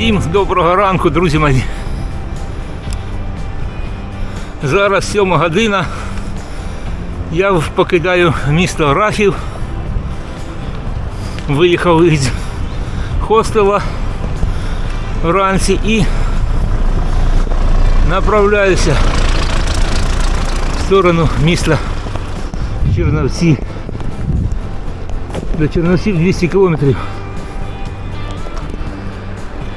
Усім доброго ранку, друзі мої. Зараз 7 година. Я покидаю місто Графів. Виїхав із хостела вранці і направляюся в сторону міста Черновці. До Черновців 200 кілометрів.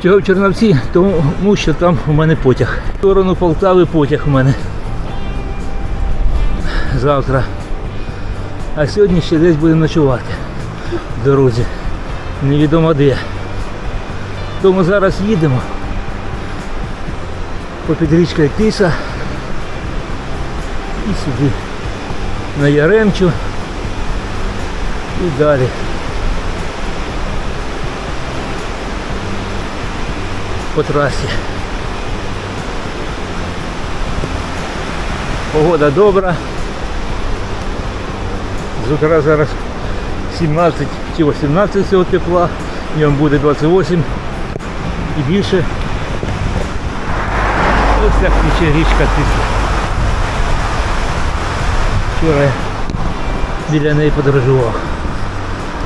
Чого в Черновці? Тому що там у мене потяг. В сторону Полтави потяг у мене. Завтра. А сьогодні ще десь будемо ночувати в дорозі. Невідомо де. Тому зараз їдемо. Попід річкою Тиса. І сюди. На Яремчу. І далі. по трасі. Погода добра. З утра зараз 17 чи 18 цього тепла, днем буде 28 і більше. Ось так тече річка Тисла. Вчора я біля неї подорожував.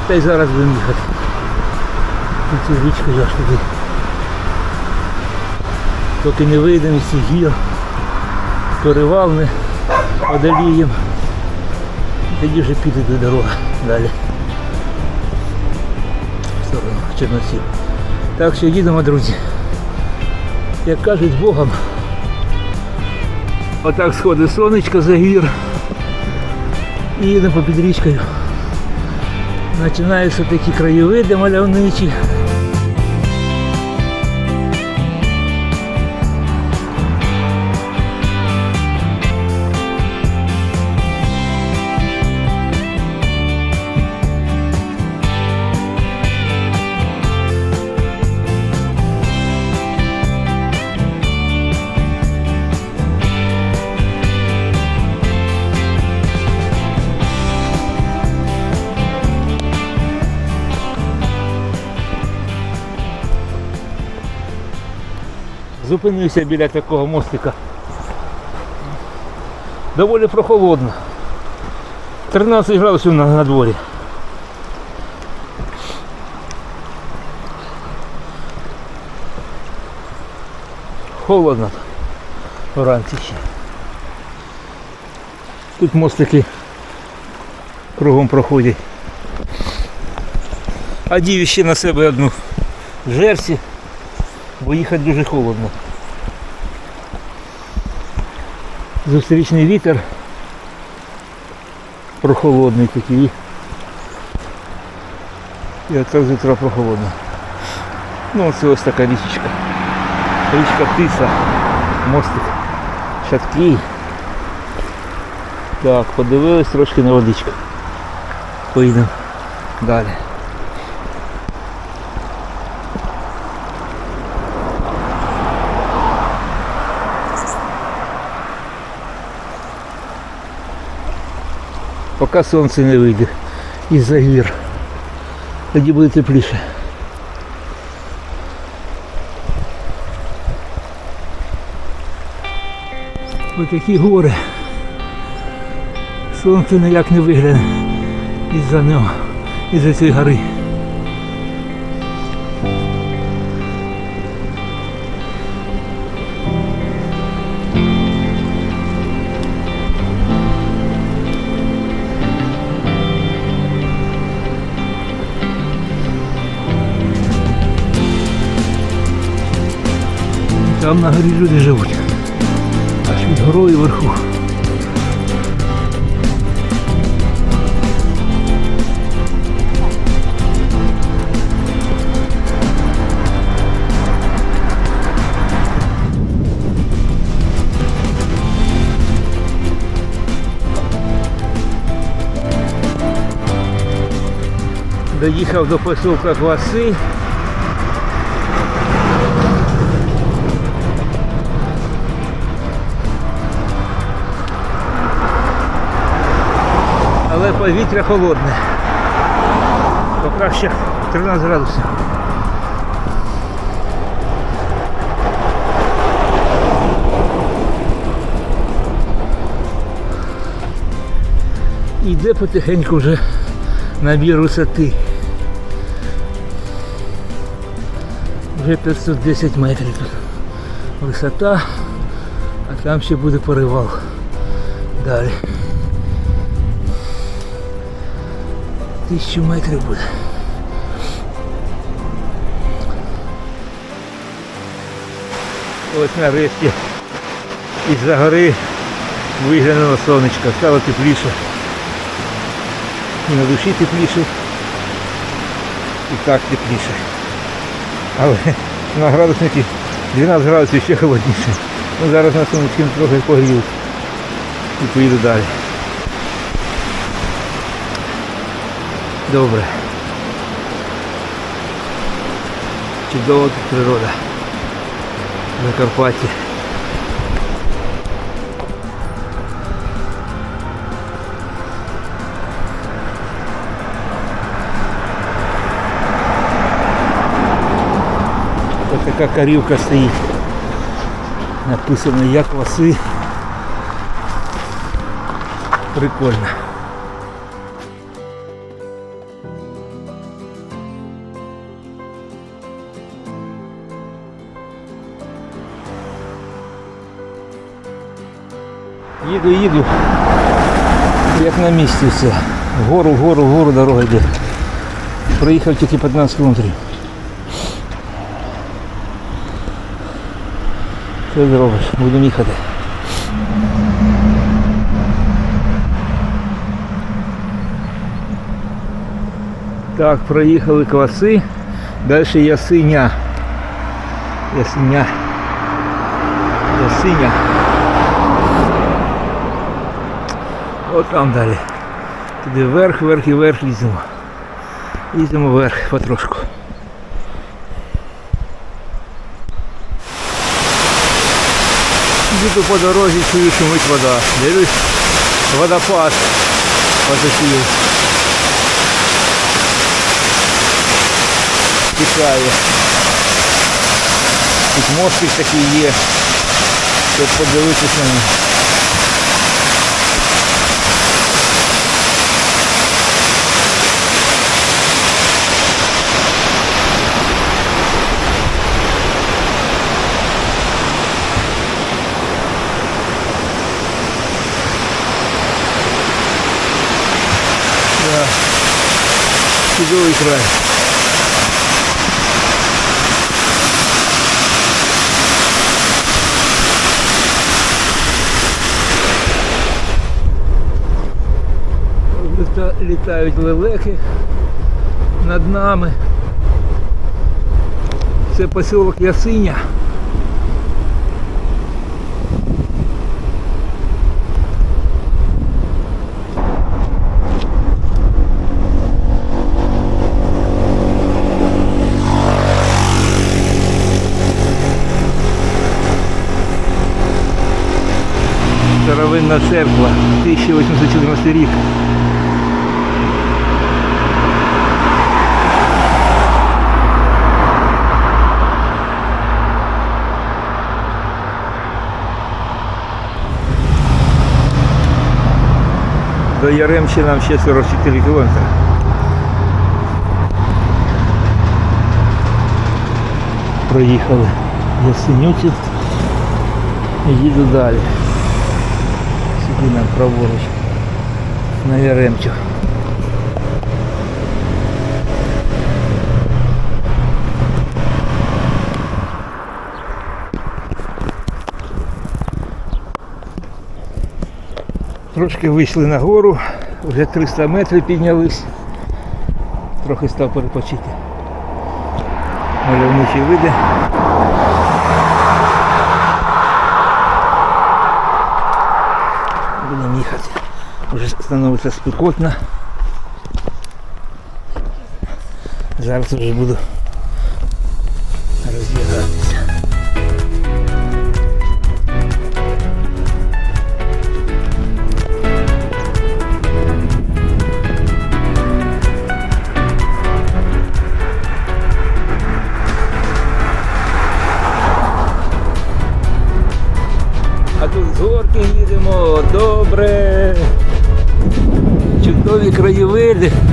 Та й зараз будемо їхати. І цю річку я ж туди. Поки не вийдемо з цих гір, перевал не одоліємо. Тоді вже піде до дорога далі. В сторону Черносів. Так що їдемо, друзі. Як кажуть, Богом. Отак сходить сонечко за гір. І їдемо попід річкою. Починаються такі краєвиди мальовничі. Зупинився біля такого мостика. Доволі прохолодно. 13 градусів на, на дворі. Холодно вранці ще. Тут мостики кругом проходять. Одів ще на себе одну жерсі бо їхати дуже холодно. Зустрічний вітер прохолодний такий. І оце з утра прохолодно. Ну це ось така річечка. Річка Тиса, мостик шаткий. Так, подивились трошки на водичку. Поїдемо далі. Поки сонце не вийде із-за гір. Тоді буде тепліше. Ось такі гори. Сонце ніяк не вигляне із-за нього, із-за цієї гори. Там на горі люди живуть. Аж під горою вверху. Доїхав до поселка Кваси. повітря холодне. Покраще 13 градусів. Іде потихеньку вже набір висоти. Вже 510 метрів тут висота, а там ще буде поривал далі. Тисячу метрів буде. Ось нарешті із-за гори виглянуло сонечко, стало тепліше. І на душі тепліше. І так тепліше. Але на градуснику 12 градусів ще холодніше. Ну, зараз на сонечки трохи погріють. І поїду далі. Добре. Чудова тут природа. В Закарпатті. Ось така карівка стоїть. Написано як васи. Прикольно. Їду, їду. Як на місці все. Вгору, вгору, вгору дорога йде. Проїхав тільки 15 кілометрів. Що зробиш? Будемо їхати. Так, проїхали кваси. Далі ясиня. Ясиня. Ясиня. От там далі. Туди вверх, вверх і вверх їздимо. Їздимо вверх потрошку. Їду по дорозі, чую, шумить вода. Дивлюсь, водопад потопів. Тікає. Тут мостик такий є, щоб подивитися на нього. Чудовий край. Літа- Літають лелеки над нами. Це поселок Ясиня. Старовинна церква, 1814 рік. До Яремчі нам ще 44 кілометри. Проїхали Ясенюців і їду далі. Нам праворуч. На Яремчу. Трошки вийшли на гору, вже 300 метрів піднялись. Трохи став перепочити. Мальовничий види. Будемо їхати. Вже становиться спекотно. Зараз вже буду чудові краєвиди.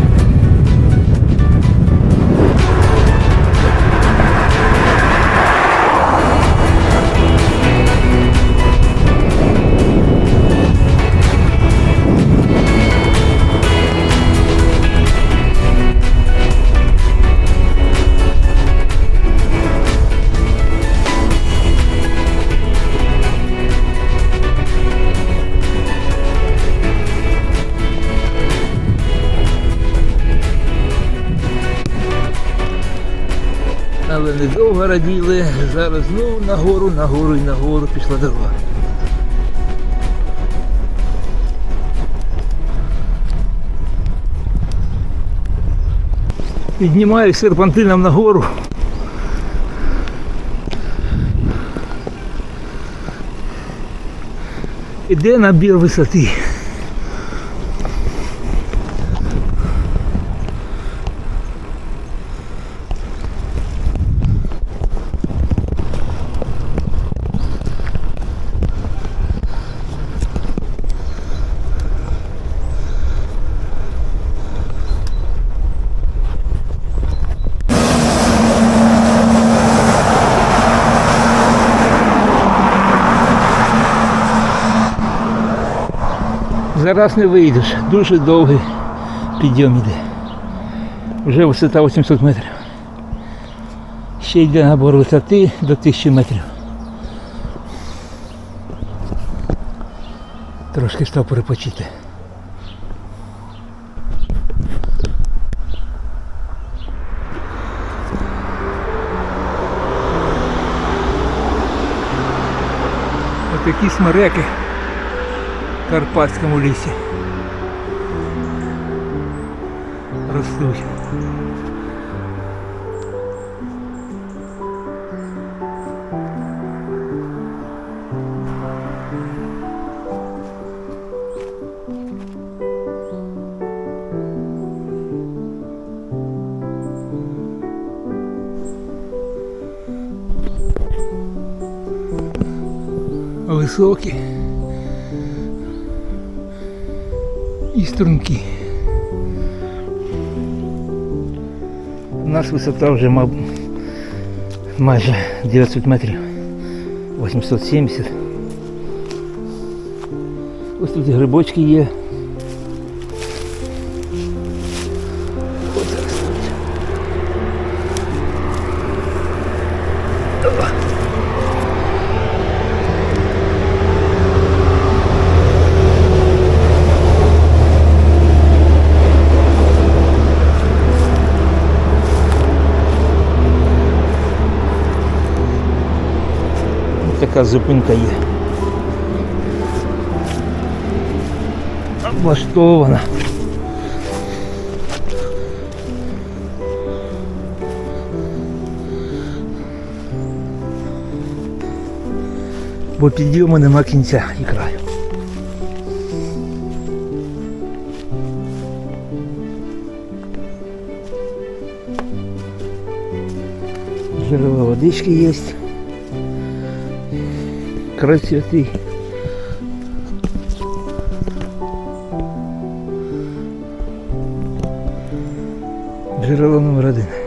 Але недовго раділи. Зараз знову нагору, нагору і нагору пішла дорога. Піднімаюсь серпантином нагору. Іде набір висоти. Зараз не вийдеш, дуже довгий підйом іде. Вже висота 800 метрів. Ще йде набор висоти до 1000 метрів. Трошки став перепочити. Отакі смереки в Карпатському лісі. Ростуть. Високі. і струнки. У нас висота вже маб... майже 900 метрів. 870. Ось тут і грибочки є. Така зупинка є. Облаштована. Бо підйому нема кінця і краю. Джерело водички есть. Красоты. Джерело номер один.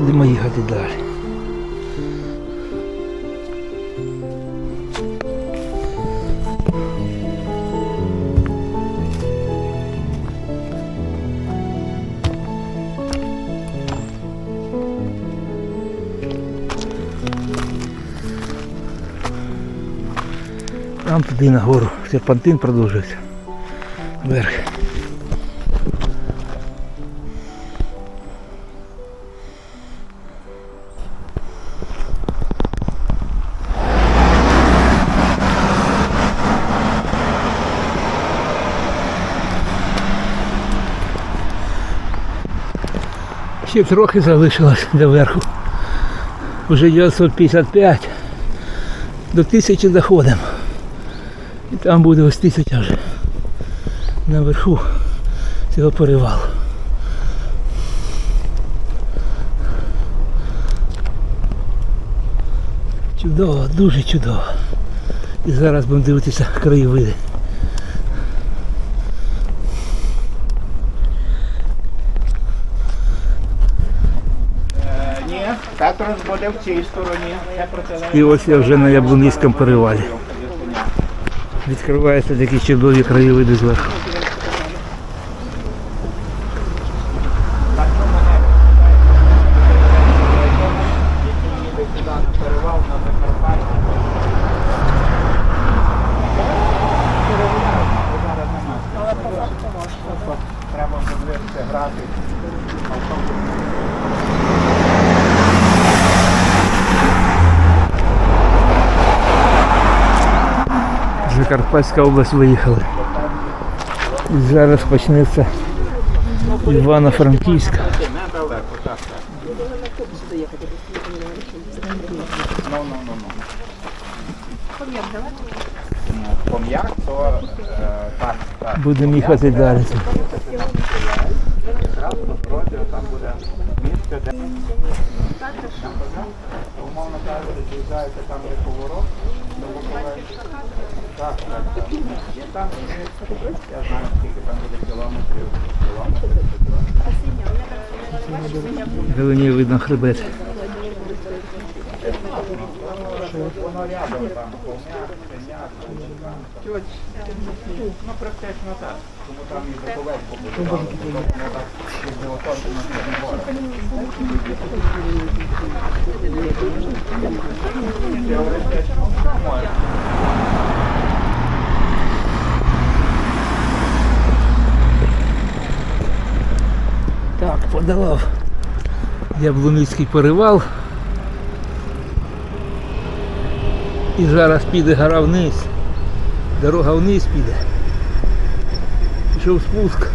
Будемо їхати далі. Там туди нагору серпантин продовжується. Вверх. Ще трохи залишилось до верху. Уже 955. До тисячі заходимо. І там буде ось тисяча вже. Наверху цього перевалу. Чудово, дуже чудово. І зараз будемо дивитися краєвиди. Петрос буде в цій стороні. І ось я вже на Яблунівському перевалі. Відкриваються такі чудові краєвиди зверху. Так що мене який їде сюди на перевал на Закарпаття. Перевіряю, бо зараз нема. Треба подивитися графік. Закарпатська область виїхали. І зараз почнеться Івано-Франківська. Пом'як, то так, так. Будемо їхати далі. Там буде місце, умовно кажучи, там де поворот, до Буковель. Так, так, так. І там, я знаю, скільки там буде кілометрів, кілометрів, кілометрів. Вдалині видно хребет. Воно рядом там. Ну, практично. Тому там і Буковель побудували. Тому так, Теоретично можна. Так, подолав Яблуницький перевал. І зараз піде гора вниз. Дорога вниз піде. Пішов спуск.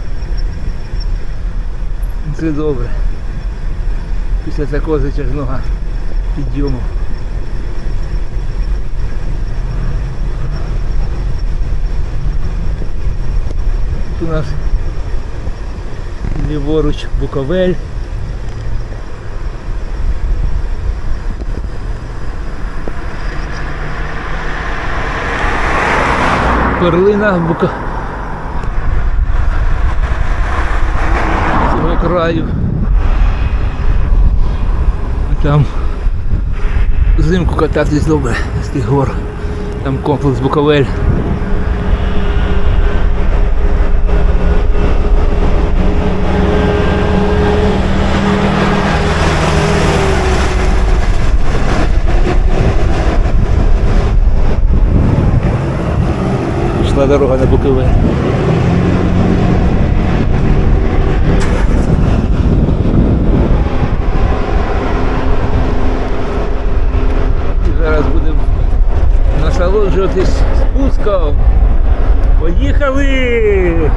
Це добре. Після такого затяжного підйому. Тут у нас ліворуч Буковель. Перлина Бука... цього краю. Там взимку кататись добре з тих гор. Там комплекс Буковель. Пішла дорога на Буковель. І зараз будемо насолоджуватись спуском. Поїхали!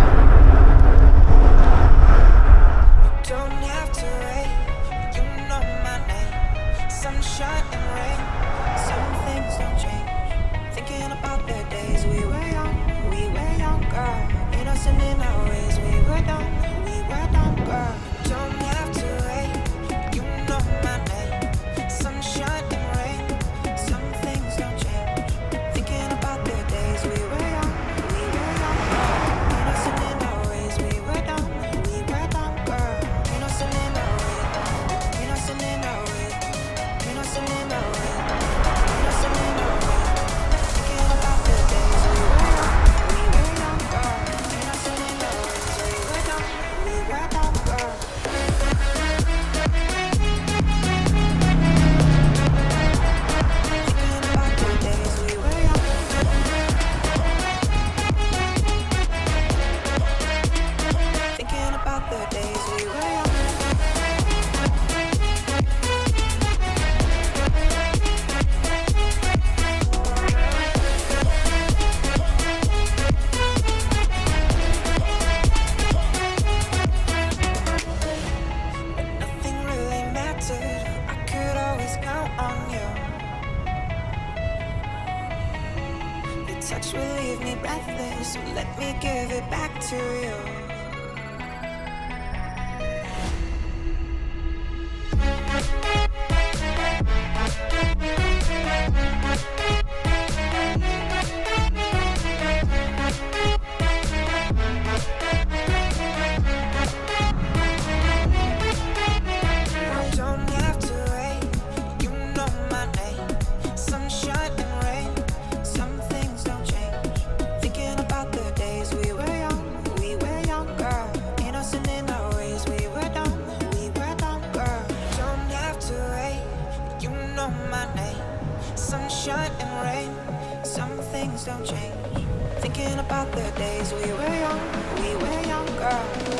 The days we were young. We were younger.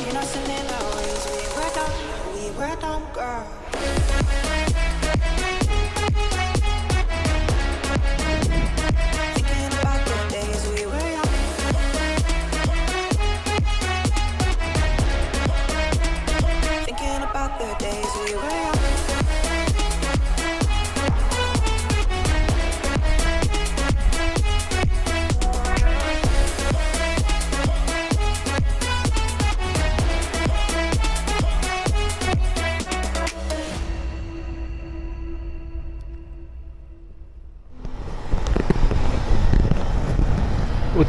Innocent in our ways. We were dumb. We were dumb, girl.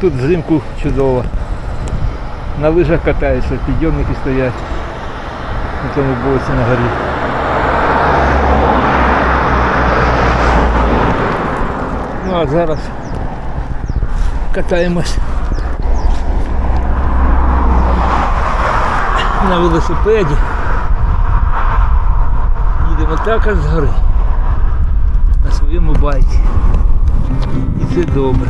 Отут взимку чудово. На лижах катаються, підйомники стоять на тому боці на горі. Ну а зараз катаємось на велосипеді. Їдемо також з гори на своєму байці. І це добре.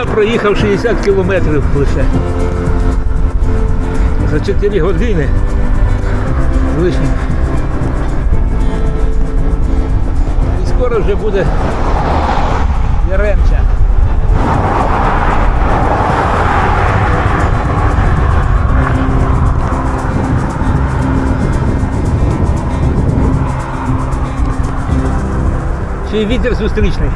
Півдня проїхав 60 кілометрів лише. За 4 години з. І скоро вже буде Яремча. Ще й вітер зустрічний.